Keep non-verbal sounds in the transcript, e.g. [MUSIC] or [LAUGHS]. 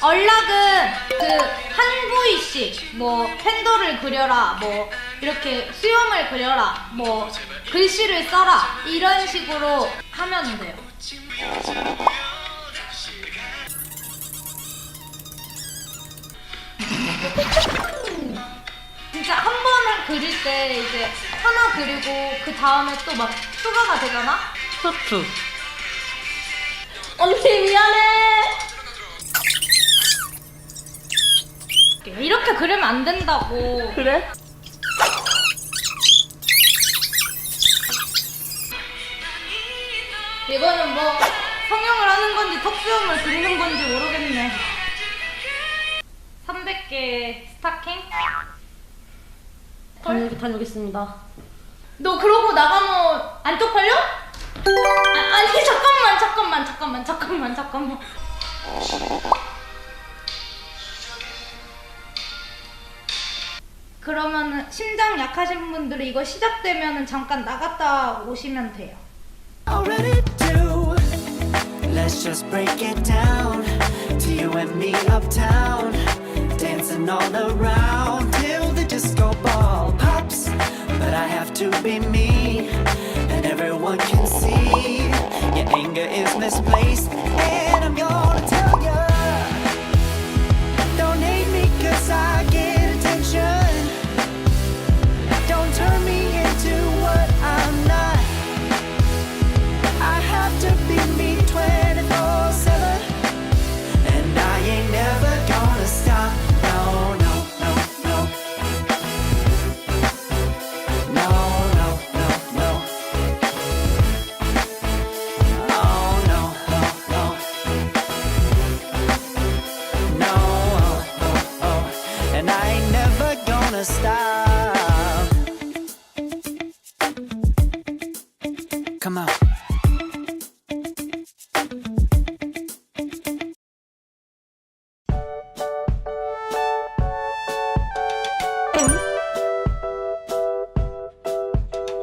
얼락은 그 한 부위씩 뭐 팬더를 그려라 뭐 이렇게 수염을 그려라 뭐 글씨를 써라 이런 식으로 하면 돼요. [LAUGHS] 진짜 한 번을 그릴 때 이제 하나 그리고 그 다음에 또 막 추가가 되잖아? 투투. 언니 미안 이렇게 그리면 안 된다고. 그래? 이거는 뭐 성형을 하는 건지 턱수염을 그리는 건지 모르겠네. 300개 스타킹? 다녀 다녀오겠습니다. 너 그러고 나가면 안 쪽팔려? 아, 아니 잠깐만 잠깐만 잠깐만 잠깐만 잠깐만. 그러면은 심장 약하신 분들은 이거 시작되면은 잠깐 나갔다 오시면 돼요. already do. Let's just break it down to you and me uptown, dancing all around till the disco ball pops. But I have to be me, and everyone can see your anger is misplaced, and I'm gonna gonna stop. Come on.